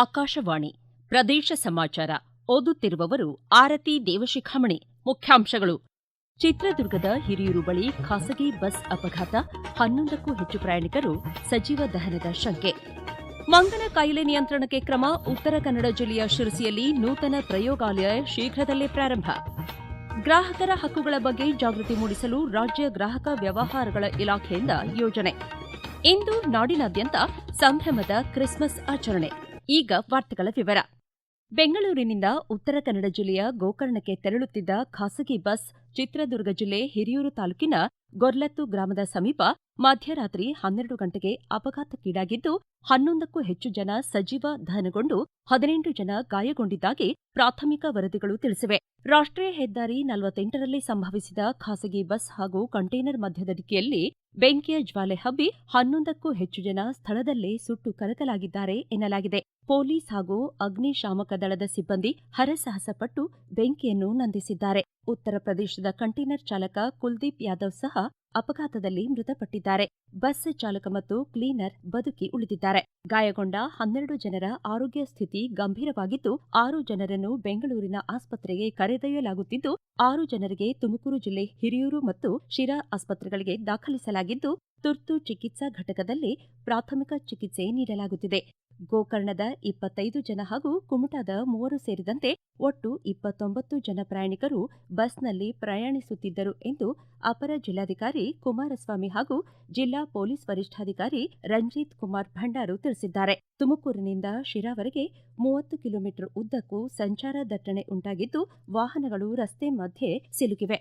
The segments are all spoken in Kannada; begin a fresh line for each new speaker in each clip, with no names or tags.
ಆಕಾಶವಾಣಿ ಪ್ರದೇಶ ಸಮಾಚಾರ ಓದುತ್ತಿರುವವರು ಆರತಿ ದೇವಶಿಖಾಮಣಿ ಮುಖ್ಯಾಂಶಗಳು ಚಿತ್ರದುರ್ಗದ ಹಿರಿಯೂರು ಬಳಿ ಖಾಸಗಿ ಬಸ್ ಅಪಘಾತ ಹನ್ನೊಂದಕ್ಕೂ ಹೆಚ್ಚು ಪ್ರಯಾಣಿಕರು ಸಜೀವ ದಹನದ ಶಂಕೆ ಮಂಗನ ಕಾಯಿಲೆ ನಿಯಂತ್ರಣಕ್ಕೆ ಕ್ರಮ ಉತ್ತರ ಕನ್ನಡ ಜಿಲ್ಲೆಯ ಶಿರಸಿಯಲ್ಲಿ ನೂತನ ಪ್ರಯೋಗಾಲಯ ಶೀಘ್ರದಲ್ಲೇ ಪ್ರಾರಂಭ ಗ್ರಾಹಕರ ಹಕ್ಕುಗಳ ಬಗ್ಗೆ ಜಾಗೃತಿ ಮೂಡಿಸಲು ರಾಜ್ಯ ಗ್ರಾಹಕ ವ್ಯವಹಾರಗಳ ಇಲಾಖೆಯಿಂದ ಯೋಜನೆ ಇಂದು ನಾಡಿನಾದ್ಯಂತ ಸಂಭ್ರಮದ ಕ್ರಿಸ್ಮಸ್ ಆಚರಣೆ ಈಗ ವಾರ್ತೆಗಳ ವಿವರ ಬೆಂಗಳೂರಿನಿಂದ ಉತ್ತರ ಕನ್ನಡ ಜಿಲ್ಲೆಯ ಗೋಕರ್ಣಕ್ಕೆ ತೆರಳುತ್ತಿದ್ದ ಖಾಸಗಿ ಬಸ್ ಚಿತ್ರದುರ್ಗ ಜಿಲ್ಲೆ ಹಿರಿಯೂರು ತಾಲೂಕಿನ ಗೊರ್ಲತ್ತು ಗ್ರಾಮದ ಸಮೀಪ ಮಧ್ಯರಾತ್ರಿ ಹನ್ನೆರಡು ಗಂಟೆಗೆ ಅಪಘಾತಕ್ಕೀಡಾಗಿದ್ದು ಹನ್ನೊಂದಕ್ಕೂ ಹೆಚ್ಚು ಜನ ಸಜೀವ ದಹನಗೊಂಡು ಹದಿನೆಂಟು ಜನ ಗಾಯಗೊಂಡಿದ್ದಾಗಿ ಪ್ರಾಥಮಿಕ ವರದಿಗಳು ತಿಳಿಸಿವೆ ರಾಷ್ಟ್ರೀಯ ಹೆದ್ದಾರಿ ನಲವತ್ತೆಂಟರಲ್ಲಿ ಸಂಭವಿಸಿದ ಖಾಸಗಿ ಬಸ್ ಹಾಗೂ ಕಂಟೈನರ್ ಮಧ್ಯದ ಬೆಂಕಿಯ ಜ್ವಾಲೆ ಹಬ್ಬಿ ಹನ್ನೊಂದಕ್ಕೂ ಹೆಚ್ಚು ಜನ ಸ್ಥಳದಲ್ಲೇ ಸುಟ್ಟು ಕರಕಲಾಗಿದ್ದಾರೆ ಎನ್ನಲಾಗಿದೆ ಪೊಲೀಸ್ ಹಾಗೂ ಅಗ್ನಿಶಾಮಕ ದಳದ ಸಿಬ್ಬಂದಿ ಹರಸಾಹಸಪಟ್ಟು ಬೆಂಕಿಯನ್ನು ನಂದಿಸಿದ್ದಾರೆ ಉತ್ತರ ಪ್ರದೇಶದ ಕಂಟೈನರ್ ಚಾಲಕ ಕುಲ್ದೀಪ್ ಯಾದವ್ ಸಹ ಅಪಘಾತದಲ್ಲಿ ಮೃತಪಟ್ಟಿದ್ದಾರೆ ಬಸ್ ಚಾಲಕ ಮತ್ತು ಕ್ಲೀನರ್ ಬದುಕಿ ಉಳಿದಿದ್ದಾರೆ ಗಾಯಗೊಂಡ ಹನ್ನೆರಡು ಜನರ ಆರೋಗ್ಯ ಸ್ಥಿತಿ ಗಂಭೀರವಾಗಿದ್ದು ಆರು ಜನರನ್ನು ಬೆಂಗಳೂರಿನ ಆಸ್ಪತ್ರೆಗೆ ಕರೆದೊಯ್ಯಲಾಗುತ್ತಿದ್ದು ಆರು ಜನರಿಗೆ ತುಮಕೂರು ಜಿಲ್ಲೆ ಹಿರಿಯೂರು ಮತ್ತು ಶಿರಾ ಆಸ್ಪತ್ರೆಗಳಿಗೆ ದಾಖಲಿಸಲಾಗಿದ್ದು ತುರ್ತು ಚಿಕಿತ್ಸಾ ಘಟಕದಲ್ಲಿ ಪ್ರಾಥಮಿಕ ಚಿಕಿತ್ಸೆ ನೀಡಲಾಗುತ್ತಿದೆ ಗೋಕರ್ಣದ ಇಪ್ಪತ್ತೈದು ಜನ ಹಾಗೂ ಕುಮಟಾದ ಮೂವರು ಸೇರಿದಂತೆ ಒಟ್ಟು ಇಪ್ಪತ್ತೊಂಬತ್ತು ಜನ ಪ್ರಯಾಣಿಕರು ಬಸ್ನಲ್ಲಿ ಪ್ರಯಾಣಿಸುತ್ತಿದ್ದರು ಎಂದು ಅಪರ ಜಿಲ್ಲಾಧಿಕಾರಿ ಕುಮಾರಸ್ವಾಮಿ ಹಾಗೂ ಜಿಲ್ಲಾ ಪೊಲೀಸ್ ವರಿಷ್ಠಾಧಿಕಾರಿ ರಂಜಿತ್ ಕುಮಾರ್ ಭಂಡಾರು ತಿಳಿಸಿದ್ದಾರೆ ತುಮಕೂರಿನಿಂದ ಶಿರಾವರೆಗೆ ಮೂವತ್ತು ಕಿಲೋಮೀಟರ್ ಉದ್ದಕ್ಕೂ ಸಂಚಾರ ದಟ್ಟಣೆ ಉಂಟಾಗಿದ್ದು ವಾಹನಗಳು ರಸ್ತೆ ಮಧ್ಯೆ ಸಿಲುಕಿವೆ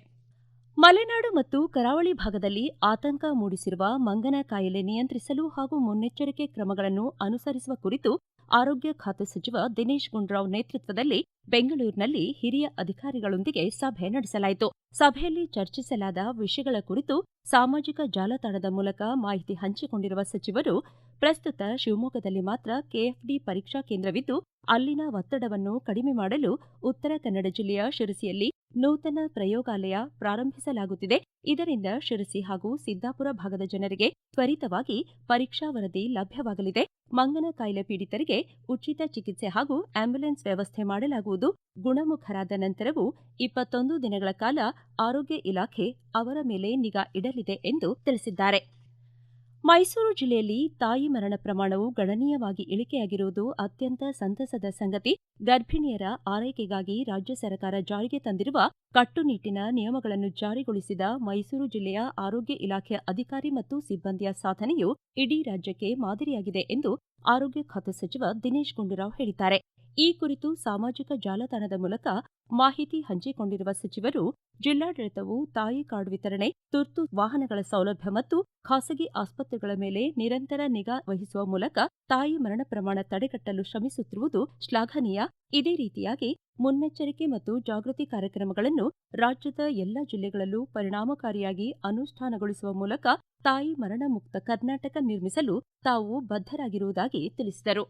ಮಲೆನಾಡು ಮತ್ತು ಕರಾವಳಿ ಭಾಗದಲ್ಲಿ ಆತಂಕ ಮೂಡಿಸಿರುವ ಮಂಗನ ಕಾಯಿಲೆ ನಿಯಂತ್ರಿಸಲು ಹಾಗೂ ಮುನ್ನೆಚ್ಚರಿಕೆ ಕ್ರಮಗಳನ್ನು ಅನುಸರಿಸುವ ಕುರಿತು ಆರೋಗ್ಯ ಖಾತೆ ಸಚಿವ ದಿನೇಶ್ ಗುಂಡೂರಾವ್ ನೇತೃತ್ವದಲ್ಲಿ ಬೆಂಗಳೂರಿನಲ್ಲಿ ಹಿರಿಯ ಅಧಿಕಾರಿಗಳೊಂದಿಗೆ ಸಭೆ ನಡೆಸಲಾಯಿತು ಸಭೆಯಲ್ಲಿ ಚರ್ಚಿಸಲಾದ ವಿಷಯಗಳ ಕುರಿತು ಸಾಮಾಜಿಕ ಜಾಲತಾಣದ ಮೂಲಕ ಮಾಹಿತಿ ಹಂಚಿಕೊಂಡಿರುವ ಸಚಿವರು ಪ್ರಸ್ತುತ ಶಿವಮೊಗ್ಗದಲ್ಲಿ ಮಾತ್ರ ಕೆಎಫ್ಡಿ ಪರೀಕ್ಷಾ ಕೇಂದ್ರವಿದ್ದು ಅಲ್ಲಿನ ಒತ್ತಡವನ್ನು ಕಡಿಮೆ ಮಾಡಲು ಉತ್ತರ ಕನ್ನಡ ಜಿಲ್ಲೆಯ ಶಿರಸಿಯಲ್ಲಿ ನೂತನ ಪ್ರಯೋಗಾಲಯ ಪ್ರಾರಂಭಿಸಲಾಗುತ್ತಿದೆ ಇದರಿಂದ ಶಿರಸಿ ಹಾಗೂ ಸಿದ್ದಾಪುರ ಭಾಗದ ಜನರಿಗೆ ತ್ವರಿತವಾಗಿ ಪರೀಕ್ಷಾ ವರದಿ ಲಭ್ಯವಾಗಲಿದೆ ಮಂಗನ ಕಾಯಿಲೆ ಪೀಡಿತರಿಗೆ ಉಚಿತ ಚಿಕಿತ್ಸೆ ಹಾಗೂ ಆಂಬ್ಯುಲೆನ್ಸ್ ವ್ಯವಸ್ಥೆ ಮಾಡಲಾಗುವುದು ಗುಣಮುಖರಾದ ನಂತರವೂ ಇಪ್ಪತ್ತೊಂದು ದಿನಗಳ ಕಾಲ ಆರೋಗ್ಯ ಇಲಾಖೆ ಅವರ ಮೇಲೆ ನಿಗಾ ಇಡಲಿದೆ ಎಂದು ತಿಳಿಸಿದ್ದಾರೆ ಮೈಸೂರು ಜಿಲ್ಲೆಯಲ್ಲಿ ತಾಯಿ ಮರಣ ಪ್ರಮಾಣವು ಗಣನೀಯವಾಗಿ ಇಳಿಕೆಯಾಗಿರುವುದು ಅತ್ಯಂತ ಸಂತಸದ ಸಂಗತಿ ಗರ್ಭಿಣಿಯರ ಆರೈಕೆಗಾಗಿ ರಾಜ್ಯ ಸರ್ಕಾರ ಜಾರಿಗೆ ತಂದಿರುವ ಕಟ್ಟುನಿಟ್ಟಿನ ನಿಯಮಗಳನ್ನು ಜಾರಿಗೊಳಿಸಿದ ಮೈಸೂರು ಜಿಲ್ಲೆಯ ಆರೋಗ್ಯ ಇಲಾಖೆಯ ಅಧಿಕಾರಿ ಮತ್ತು ಸಿಬ್ಬಂದಿಯ ಸಾಧನೆಯು ಇಡೀ ರಾಜ್ಯಕ್ಕೆ ಮಾದರಿಯಾಗಿದೆ ಎಂದು ಆರೋಗ್ಯ ಖಾತೆ ಸಚಿವ ದಿನೇಶ್ ಗುಂಡೂರಾವ್ ಹೇಳಿದ್ದಾರೆ ಈ ಕುರಿತು ಸಾಮಾಜಿಕ ಜಾಲತಾಣದ ಮೂಲಕ ಮಾಹಿತಿ ಹಂಚಿಕೊಂಡಿರುವ ಸಚಿವರು ಜಿಲ್ಲಾಡಳಿತವು ತಾಯಿ ಕಾರ್ಡ್ ವಿತರಣೆ ತುರ್ತು ವಾಹನಗಳ ಸೌಲಭ್ಯ ಮತ್ತು ಖಾಸಗಿ ಆಸ್ಪತ್ರೆಗಳ ಮೇಲೆ ನಿರಂತರ ನಿಗಾ ವಹಿಸುವ ಮೂಲಕ ತಾಯಿ ಮರಣ ಪ್ರಮಾಣ ತಡೆಗಟ್ಟಲು ಶ್ರಮಿಸುತ್ತಿರುವುದು ಶ್ಲಾಘನೀಯ ಇದೇ ರೀತಿಯಾಗಿ ಮುನ್ನೆಚ್ಚರಿಕೆ ಮತ್ತು ಜಾಗೃತಿ ಕಾರ್ಯಕ್ರಮಗಳನ್ನು ರಾಜ್ಯದ ಎಲ್ಲ ಜಿಲ್ಲೆಗಳಲ್ಲೂ ಪರಿಣಾಮಕಾರಿಯಾಗಿ ಅನುಷ್ಠಾನಗೊಳಿಸುವ ಮೂಲಕ ತಾಯಿ ಮರಣ ಮುಕ್ತ ಕರ್ನಾಟಕ ನಿರ್ಮಿಸಲು ತಾವು ಬದ್ಧರಾಗಿರುವುದಾಗಿ ತಿಳಿಸಿದರು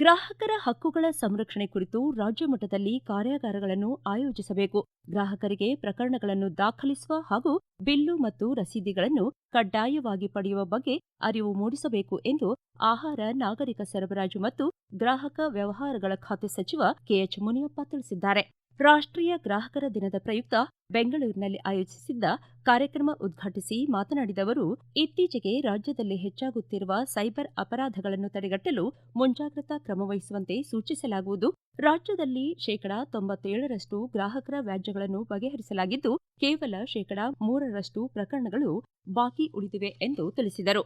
ಗ್ರಾಹಕರ ಹಕ್ಕುಗಳ ಸಂರಕ್ಷಣೆ ಕುರಿತು ರಾಜ್ಯ ಮಟ್ಟದಲ್ಲಿ ಕಾರ್ಯಾಗಾರಗಳನ್ನು ಆಯೋಜಿಸಬೇಕು ಗ್ರಾಹಕರಿಗೆ ಪ್ರಕರಣಗಳನ್ನು ದಾಖಲಿಸುವ ಹಾಗೂ ಬಿಲ್ಲು ಮತ್ತು ರಸೀದಿಗಳನ್ನು ಕಡ್ಡಾಯವಾಗಿ ಪಡೆಯುವ ಬಗ್ಗೆ ಅರಿವು ಮೂಡಿಸಬೇಕು ಎಂದು ಆಹಾರ ನಾಗರಿಕ ಸರಬರಾಜು ಮತ್ತು ಗ್ರಾಹಕ ವ್ಯವಹಾರಗಳ ಖಾತೆ ಸಚಿವ ಕೆಎಚ್ ಮುನಿಯಪ್ಪ ತಿಳಿಸಿದ್ದಾರೆ ರಾಷ್ಟ್ರೀಯ ಗ್ರಾಹಕರ ದಿನದ ಪ್ರಯುಕ್ತ ಬೆಂಗಳೂರಿನಲ್ಲಿ ಆಯೋಜಿಸಿದ್ದ ಕಾರ್ಯಕ್ರಮ ಉದ್ಘಾಟಿಸಿ ಮಾತನಾಡಿದ ಅವರು ಇತ್ತೀಚೆಗೆ ರಾಜ್ಯದಲ್ಲಿ ಹೆಚ್ಚಾಗುತ್ತಿರುವ ಸೈಬರ್ ಅಪರಾಧಗಳನ್ನು ತಡೆಗಟ್ಟಲು ಮುಂಜಾಗ್ರತಾ ಕ್ರಮವಹಿಸುವಂತೆ ಸೂಚಿಸಲಾಗುವುದು ರಾಜ್ಯದಲ್ಲಿ ಶೇಕಡಾ ತೊಂಬತ್ತೇಳರಷ್ಟು ಗ್ರಾಹಕರ ವ್ಯಾಜ್ಯಗಳನ್ನು ಬಗೆಹರಿಸಲಾಗಿದ್ದು ಕೇವಲ ಶೇಕಡಾ ಮೂರರಷ್ಟು ಪ್ರಕರಣಗಳು ಬಾಕಿ ಉಳಿದಿವೆ ಎಂದು ತಿಳಿಸಿದರು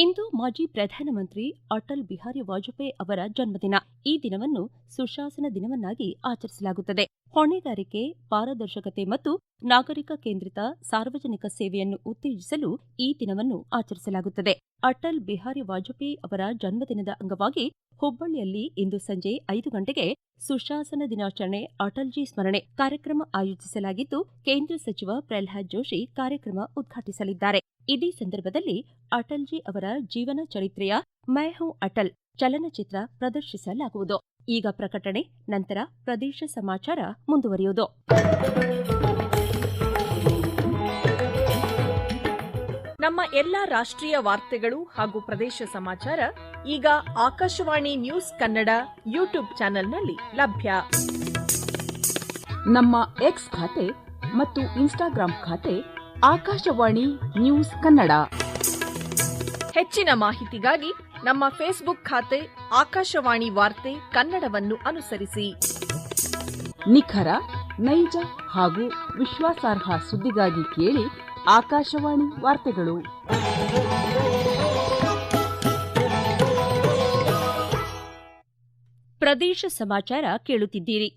ಇಂದು ಮಾಜಿ ಪ್ರಧಾನಮಂತ್ರಿ ಅಟಲ್ ಬಿಹಾರಿ ವಾಜಪೇಯಿ ಅವರ ಜನ್ಮದಿನ ಈ ದಿನವನ್ನು ಸುಶಾಸನ ದಿನವನ್ನಾಗಿ ಆಚರಿಸಲಾಗುತ್ತದೆ ಹೊಣೆಗಾರಿಕೆ ಪಾರದರ್ಶಕತೆ ಮತ್ತು ನಾಗರಿಕ ಕೇಂದ್ರಿತ ಸಾರ್ವಜನಿಕ ಸೇವೆಯನ್ನು ಉತ್ತೇಜಿಸಲು ಈ ದಿನವನ್ನು ಆಚರಿಸಲಾಗುತ್ತದೆ ಅಟಲ್ ಬಿಹಾರಿ ವಾಜಪೇಯಿ ಅವರ ಜನ್ಮದಿನದ ಅಂಗವಾಗಿ ಹುಬ್ಬಳ್ಳಿಯಲ್ಲಿ ಇಂದು ಸಂಜೆ ಐದು ಗಂಟೆಗೆ ಸುಶಾಸನ ದಿನಾಚರಣೆ ಅಟಲ್ಜಿ ಸ್ಮರಣೆ ಕಾರ್ಯಕ್ರಮ ಆಯೋಜಿಸಲಾಗಿದ್ದು ಕೇಂದ್ರ ಸಚಿವ ಪ್ರಹ್ಲಾದ್ ಜೋಶಿ ಕಾರ್ಯಕ್ರಮ ಉದ್ಘಾಟಿಸಲಿದ್ದಾರೆ ಇದೇ ಸಂದರ್ಭದಲ್ಲಿ ಅಟಲ್ಜಿ ಅವರ ಜೀವನ ಚರಿತ್ರೆಯ ಮೈ ಹೂ ಅಟಲ್ ಚಲನಚಿತ್ರ ಪ್ರದರ್ಶಿಸಲಾಗುವುದು ಈಗ ಪ್ರಕಟಣೆ ನಂತರ ಪ್ರದೇಶ ಸಮಾಚಾರ ಮುಂದುವರಿಯುವುದು ನಮ್ಮ ಎಲ್ಲಾ ರಾಷ್ಟ್ರೀಯ ವಾರ್ತೆಗಳು ಹಾಗೂ ಪ್ರದೇಶ ಸಮಾಚಾರ ಈಗ ಆಕಾಶವಾಣಿ ನ್ಯೂಸ್ ಕನ್ನಡ ಯೂಟ್ಯೂಬ್ ಚಾನೆಲ್ನಲ್ಲಿ ಲಭ್ಯ ನಮ್ಮ ಎಕ್ಸ್ ಖಾತೆ ಮತ್ತು ಇನ್ಸ್ಟಾಗ್ರಾಮ್ ಖಾತೆ ಆಕಾಶವಾಣಿ ನ್ಯೂಸ್ ಕನ್ನಡ ಹೆಚ್ಚಿನ ಮಾಹಿತಿಗಾಗಿ ನಮ್ಮ ಫೇಸ್ಬುಕ್ ಖಾತೆ ಆಕಾಶವಾಣಿ ವಾರ್ತೆ ಕನ್ನಡವನ್ನು ಅನುಸರಿಸಿ ನಿಖರ ನೈಜ ಹಾಗೂ ವಿಶ್ವಾಸಾರ್ಹ ಸುದ್ದಿಗಾಗಿ ಕೇಳಿ ಆಕಾಶವಾಣಿ ವಾರ್ತೆಗಳು ಪ್ರದೇಶ ಸಮಾಚಾರ ಕೇಳುತ್ತಿದ್ದೀರಿ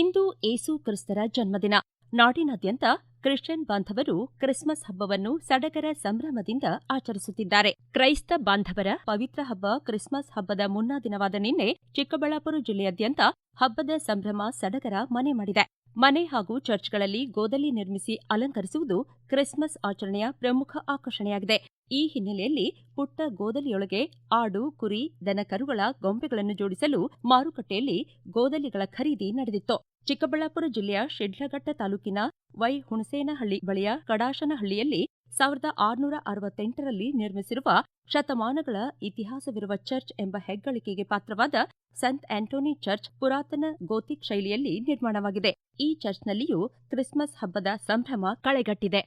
ಇಂದು ಏಸು ಕ್ರಿಸ್ತರ ಜನ್ಮದಿನ ನಾಡಿನಾದ್ಯಂತ ಕ್ರಿಶ್ಚಿಯನ್ ಬಾಂಧವರು ಕ್ರಿಸ್ಮಸ್ ಹಬ್ಬವನ್ನು ಸಡಗರ ಸಂಭ್ರಮದಿಂದ ಆಚರಿಸುತ್ತಿದ್ದಾರೆ ಕ್ರೈಸ್ತ ಬಾಂಧವರ ಪವಿತ್ರ ಹಬ್ಬ ಕ್ರಿಸ್ಮಸ್ ಹಬ್ಬದ ಮುನ್ನಾ ದಿನವಾದ ನಿನ್ನೆ ಚಿಕ್ಕಬಳ್ಳಾಪುರ ಜಿಲ್ಲೆಯಾದ್ಯಂತ ಹಬ್ಬದ ಸಂಭ್ರಮ ಸಡಗರ ಮನೆ ಮಾಡಿದೆ ಮನೆ ಹಾಗೂ ಚರ್ಚ್ಗಳಲ್ಲಿ ಗೋದಲಿ ನಿರ್ಮಿಸಿ ಅಲಂಕರಿಸುವುದು ಕ್ರಿಸ್ಮಸ್ ಆಚರಣೆಯ ಪ್ರಮುಖ ಆಕರ್ಷಣೆಯಾಗಿದೆ ಈ ಹಿನ್ನೆಲೆಯಲ್ಲಿ ಪುಟ್ಟ ಗೋದಲಿಯೊಳಗೆ ಆಡು ಕುರಿ ದನಕರುಗಳ ಗೊಂಬೆಗಳನ್ನು ಜೋಡಿಸಲು ಮಾರುಕಟ್ಟೆಯಲ್ಲಿ ಗೋದಲಿಗಳ ಖರೀದಿ ನಡೆದಿತ್ತು ಚಿಕ್ಕಬಳ್ಳಾಪುರ ಜಿಲ್ಲೆಯ ಶಿಡ್ಲಘಟ್ಟ ತಾಲೂಕಿನ ವೈ ಹುಣಸೇನಹಳ್ಳಿ ಬಳಿಯ ಕಡಾಶನಹಳ್ಳಿಯಲ್ಲಿ ಸಾವಿರದ ಆರುನೂರ ಅರವತ್ತೆಂಟರಲ್ಲಿ ನಿರ್ಮಿಸಿರುವ ಶತಮಾನಗಳ ಇತಿಹಾಸವಿರುವ ಚರ್ಚ್ ಎಂಬ ಹೆಗ್ಗಳಿಕೆಗೆ ಪಾತ್ರವಾದ ಸಂತ್ ಆಂಟೋನಿ ಚರ್ಚ್ ಪುರಾತನ ಗೋತಿಕ್ ಶೈಲಿಯಲ್ಲಿ ನಿರ್ಮಾಣವಾಗಿದೆ ಈ ಚರ್ಚ್ನಲ್ಲಿಯೂ ಕ್ರಿಸ್ಮಸ್ ಹಬ್ಬದ ಸಂಭ್ರಮ ಕಳೆಗಟ್ಟಿದೆ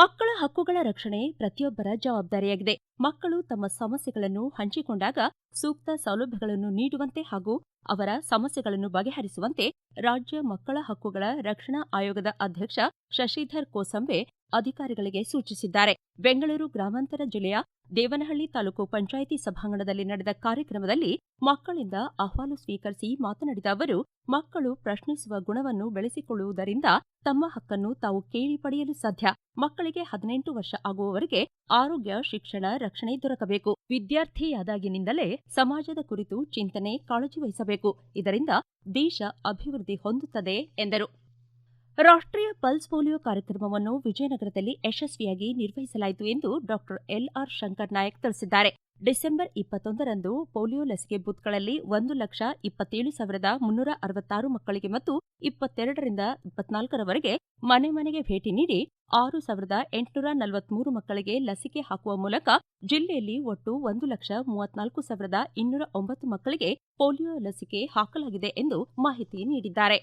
ಮಕ್ಕಳ ಹಕ್ಕುಗಳ ರಕ್ಷಣೆ ಪ್ರತಿಯೊಬ್ಬರ ಜವಾಬ್ದಾರಿಯಾಗಿದೆ ಮಕ್ಕಳು ತಮ್ಮ ಸಮಸ್ಯೆಗಳನ್ನು ಹಂಚಿಕೊಂಡಾಗ ಸೂಕ್ತ ಸೌಲಭ್ಯಗಳನ್ನು ನೀಡುವಂತೆ ಹಾಗೂ ಅವರ ಸಮಸ್ಯೆಗಳನ್ನು ಬಗೆಹರಿಸುವಂತೆ ರಾಜ್ಯ ಮಕ್ಕಳ ಹಕ್ಕುಗಳ ರಕ್ಷಣಾ ಆಯೋಗದ ಅಧ್ಯಕ್ಷ ಶಶಿಧರ್ ಕೋಸಂಬೆ ಅಧಿಕಾರಿಗಳಿಗೆ ಸೂಚಿಸಿದ್ದಾರೆ ಬೆಂಗಳೂರು ಗ್ರಾಮಾಂತರ ಜಿಲ್ಲೆಯ ದೇವನಹಳ್ಳಿ ತಾಲೂಕು ಪಂಚಾಯಿತಿ ಸಭಾಂಗಣದಲ್ಲಿ ನಡೆದ ಕಾರ್ಯಕ್ರಮದಲ್ಲಿ ಮಕ್ಕಳಿಂದ ಅಹವಾಲು ಸ್ವೀಕರಿಸಿ ಮಾತನಾಡಿದ ಅವರು ಮಕ್ಕಳು ಪ್ರಶ್ನಿಸುವ ಗುಣವನ್ನು ಬೆಳೆಸಿಕೊಳ್ಳುವುದರಿಂದ ತಮ್ಮ ಹಕ್ಕನ್ನು ತಾವು ಕೇಳಿ ಪಡೆಯಲು ಸಾಧ್ಯ ಮಕ್ಕಳಿಗೆ ಹದಿನೆಂಟು ವರ್ಷ ಆಗುವವರೆಗೆ ಆರೋಗ್ಯ ಶಿಕ್ಷಣ ರಕ್ಷಣೆ ದೊರಕಬೇಕು ವಿದ್ಯಾರ್ಥಿಯಾದಾಗಿನಿಂದಲೇ ಸಮಾಜದ ಕುರಿತು ಚಿಂತನೆ ಕಾಳಜಿ ವಹಿಸಬೇಕು ಇದರಿಂದ ದೇಶ ಅಭಿವೃದ್ಧಿ ಹೊಂದುತ್ತದೆ ಎಂದರು ರಾಷ್ಟ್ರೀಯ ಪಲ್ಸ್ ಪೋಲಿಯೋ ಕಾರ್ಯಕ್ರಮವನ್ನು ವಿಜಯನಗರದಲ್ಲಿ ಯಶಸ್ವಿಯಾಗಿ ನಿರ್ವಹಿಸಲಾಯಿತು ಎಂದು ಡಾ ಎಲ್ಆರ್ ಶಂಕರ್ ನಾಯಕ್ ತಿಳಿಸಿದ್ದಾರೆ ಡಿಸೆಂಬರ್ ಇಪ್ಪತ್ತೊಂದರಂದು ಪೋಲಿಯೋ ಲಸಿಕೆ ಬೂತ್ಗಳಲ್ಲಿ ಒಂದು ಲಕ್ಷ ಇಪ್ಪತ್ತೇಳು ಸಾವಿರದ ಮುನ್ನೂರ ಅರವತ್ತಾರು ಮಕ್ಕಳಿಗೆ ಮತ್ತು ಇಪ್ಪತ್ತೆರಡರಿಂದ ಇಪ್ಪತ್ನಾಲ್ಕರವರೆಗೆ ಮನೆ ಮನೆಗೆ ಭೇಟಿ ನೀಡಿ ಆರು ಸಾವಿರದ ಎಂಟುನೂರ ನಲವತ್ಮೂರು ಮಕ್ಕಳಿಗೆ ಲಸಿಕೆ ಹಾಕುವ ಮೂಲಕ ಜಿಲ್ಲೆಯಲ್ಲಿ ಒಟ್ಟು ಒಂದು ಲಕ್ಷ ಮೂವತ್ನಾಲ್ಕು ಸಾವಿರದ ಇನ್ನೂರ ಒಂಬತ್ತು ಮಕ್ಕಳಿಗೆ ಪೋಲಿಯೋ ಲಸಿಕೆ ಹಾಕಲಾಗಿದೆ ಎಂದು ಮಾಹಿತಿ ನೀಡಿದ್ದಾರೆ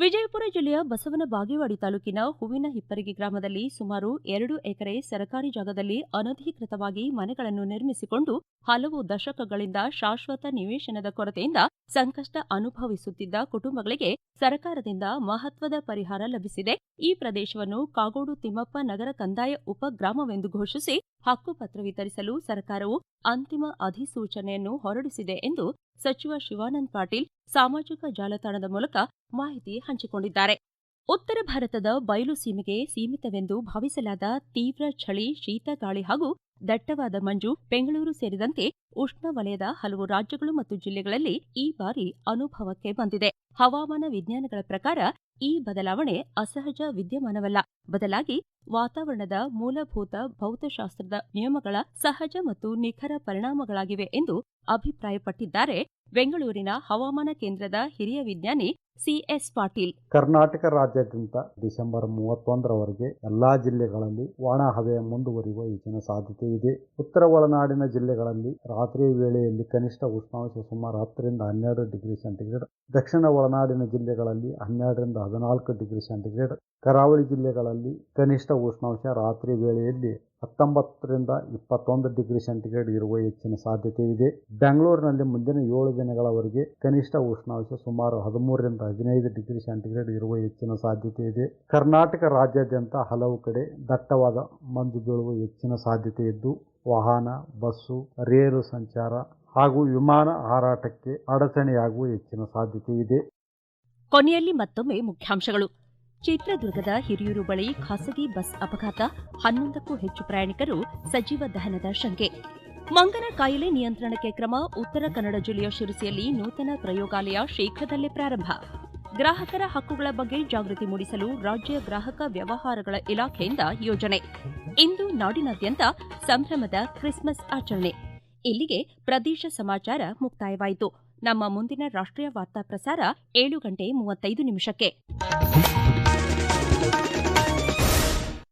ವಿಜಯಪುರ ಜಿಲ್ಲೆಯ ಬಸವನ ಬಾಗೇವಾಡಿ ತಾಲೂಕಿನ ಹೂವಿನ ಹಿಪ್ಪರಿಗೆ ಗ್ರಾಮದಲ್ಲಿ ಸುಮಾರು ಎರಡು ಎಕರೆ ಸರ್ಕಾರಿ ಜಾಗದಲ್ಲಿ ಅನಧಿಕೃತವಾಗಿ ಮನೆಗಳನ್ನು ನಿರ್ಮಿಸಿಕೊಂಡು ಹಲವು ದಶಕಗಳಿಂದ ಶಾಶ್ವತ ನಿವೇಶನದ ಕೊರತೆಯಿಂದ ಸಂಕಷ್ಟ ಅನುಭವಿಸುತ್ತಿದ್ದ ಕುಟುಂಬಗಳಿಗೆ ಸರ್ಕಾರದಿಂದ ಮಹತ್ವದ ಪರಿಹಾರ ಲಭಿಸಿದೆ ಈ ಪ್ರದೇಶವನ್ನು ಕಾಗೋಡು ತಿಮ್ಮಪ್ಪ ನಗರ ಕಂದಾಯ ಉಪಗ್ರಾಮವೆಂದು ಘೋಷಿಸಿ ಹಕ್ಕುಪತ್ರ ವಿತರಿಸಲು ಸರ್ಕಾರವು ಅಂತಿಮ ಅಧಿಸೂಚನೆಯನ್ನು ಹೊರಡಿಸಿದೆ ಎಂದು ಸಚಿವ ಶಿವಾನಂದ್ ಪಾಟೀಲ್ ಸಾಮಾಜಿಕ ಜಾಲತಾಣದ ಮೂಲಕ ಮಾಹಿತಿ ಹಂಚಿಕೊಂಡಿದ್ದಾರೆ ಉತ್ತರ ಭಾರತದ ಬಯಲು ಸೀಮೆಗೆ ಸೀಮಿತವೆಂದು ಭಾವಿಸಲಾದ ತೀವ್ರ ಚಳಿ ಶೀತಗಾಳಿ ಹಾಗೂ ದಟ್ಟವಾದ ಮಂಜು ಬೆಂಗಳೂರು ಸೇರಿದಂತೆ ಉಷ್ಣವಲಯದ ಹಲವು ರಾಜ್ಯಗಳು ಮತ್ತು ಜಿಲ್ಲೆಗಳಲ್ಲಿ ಈ ಬಾರಿ ಅನುಭವಕ್ಕೆ ಬಂದಿದೆ ಹವಾಮಾನ ವಿಜ್ಞಾನಗಳ ಪ್ರಕಾರ ಈ ಬದಲಾವಣೆ ಅಸಹಜ ವಿದ್ಯಮಾನವಲ್ಲ ಬದಲಾಗಿ ವಾತಾವರಣದ ಮೂಲಭೂತ ಭೌತಶಾಸ್ತ್ರದ ನಿಯಮಗಳ ಸಹಜ ಮತ್ತು ನಿಖರ ಪರಿಣಾಮಗಳಾಗಿವೆ ಎಂದು ಅಭಿಪ್ರಾಯಪಟ್ಟಿದ್ದಾರೆ ಬೆಂಗಳೂರಿನ ಹವಾಮಾನ ಕೇಂದ್ರದ ಹಿರಿಯ ವಿಜ್ಞಾನಿ ಸಿಎಸ್ ಪಾಟೀಲ್ ಕರ್ನಾಟಕ ರಾಜ್ಯಾದ್ಯಂತ ಡಿಸೆಂಬರ್ ಮೂವತ್ತೊಂದರವರೆಗೆ ಎಲ್ಲಾ ಜಿಲ್ಲೆಗಳಲ್ಲಿ ಒಣ ಹವೆ ಮುಂದುವರಿಯುವ ಹೆಚ್ಚಿನ ಸಾಧ್ಯತೆ ಇದೆ ಉತ್ತರ ಒಳನಾಡಿನ ಜಿಲ್ಲೆಗಳಲ್ಲಿ ರಾತ್ರಿ ವೇಳೆಯಲ್ಲಿ ಕನಿಷ್ಠ ಉಷ್ಣಾಂಶ ಸುಮಾರು ಹತ್ತರಿಂದ ಹನ್ನೆರಡು ಡಿಗ್ರಿ ಸೆಂಟಿಗ್ರೇಡ್ ದಕ್ಷಿಣ ಒಳನಾಡಿನ ಜಿಲ್ಲೆಗಳಲ್ಲಿ ಹನ್ನೆರಡರಿಂದ ಹದಿನಾಲ್ಕು ಡಿಗ್ರಿ ಸೆಂಟಿಗ್ರೇಡ್ ಕರಾವಳಿ ಜಿಲ್ಲೆಗಳಲ್ಲಿ ಕನಿಷ್ಠ ಉಷ್ಣಾಂಶ ರಾತ್ರಿ ವೇಳೆಯಲ್ಲಿ ಹತ್ತೊಂಬತ್ತರಿಂದ ಇಪ್ಪತ್ತೊಂದು ಡಿಗ್ರಿ ಸೆಂಟಿಗ್ರೇಡ್ ಇರುವ ಹೆಚ್ಚಿನ ಸಾಧ್ಯತೆ ಇದೆ ಬೆಂಗಳೂರಿನಲ್ಲಿ ಮುಂದಿನ ಏಳು ದಿನಗಳವರೆಗೆ ಕನಿಷ್ಠ ಉಷ್ಣಾಂಶ ಸುಮಾರು ಹದಿಮೂರರಿಂದ ಹದಿನೈದು ಡಿಗ್ರಿ ಸೆಂಟಿಗ್ರೇಡ್ ಇರುವ ಹೆಚ್ಚಿನ ಸಾಧ್ಯತೆ ಇದೆ ಕರ್ನಾಟಕ ರಾಜ್ಯಾದ್ಯಂತ ಹಲವು ಕಡೆ ದಟ್ಟವಾದ ಮಂಜು ಬೀಳುವ ಹೆಚ್ಚಿನ ಸಾಧ್ಯತೆ ಇದ್ದು ವಾಹನ ಬಸ್ಸು ರೈಲು ಸಂಚಾರ ಹಾಗೂ ವಿಮಾನ ಹಾರಾಟಕ್ಕೆ ಅಡಚಣೆಯಾಗುವ ಹೆಚ್ಚಿನ ಸಾಧ್ಯತೆ ಇದೆ ಕೊನೆಯಲ್ಲಿ ಮತ್ತೊಮ್ಮೆ ಮುಖ್ಯಾಂಶಗಳು ಚಿತ್ರದುರ್ಗದ ಹಿರಿಯೂರು ಬಳಿ ಖಾಸಗಿ ಬಸ್ ಅಪಘಾತ ಹನ್ನೊಂದಕ್ಕೂ ಹೆಚ್ಚು ಪ್ರಯಾಣಿಕರು ಸಜೀವ ದಹನದ ಶಂಕೆ ಮಂಗನ ಕಾಯಿಲೆ ನಿಯಂತ್ರಣಕ್ಕೆ ಕ್ರಮ ಉತ್ತರ ಕನ್ನಡ ಜಿಲ್ಲೆಯ ಶಿರಸಿಯಲ್ಲಿ ನೂತನ ಪ್ರಯೋಗಾಲಯ ಶೀಘ್ರದಲ್ಲೇ ಪ್ರಾರಂಭ ಗ್ರಾಹಕರ ಹಕ್ಕುಗಳ ಬಗ್ಗೆ ಜಾಗೃತಿ ಮೂಡಿಸಲು ರಾಜ್ಯ ಗ್ರಾಹಕ ವ್ಯವಹಾರಗಳ ಇಲಾಖೆಯಿಂದ ಯೋಜನೆ ಇಂದು ನಾಡಿನಾದ್ಯಂತ ಸಂಭ್ರಮದ ಕ್ರಿಸ್ಮಸ್ ಆಚರಣೆ ಇಲ್ಲಿಗೆ ಪ್ರದೇಶ ಸಮಾಚಾರ ಮುಕ್ತಾಯವಾಯಿತು ನಮ್ಮ ಮುಂದಿನ ರಾಷ್ಟ್ರೀಯ ವಾರ್ತಾ ಪ್ರಸಾರ ಏಳು ಗಂಟೆ ಮೂವತ್ತೈದು ನಿಮಿಷಕ್ಕೆ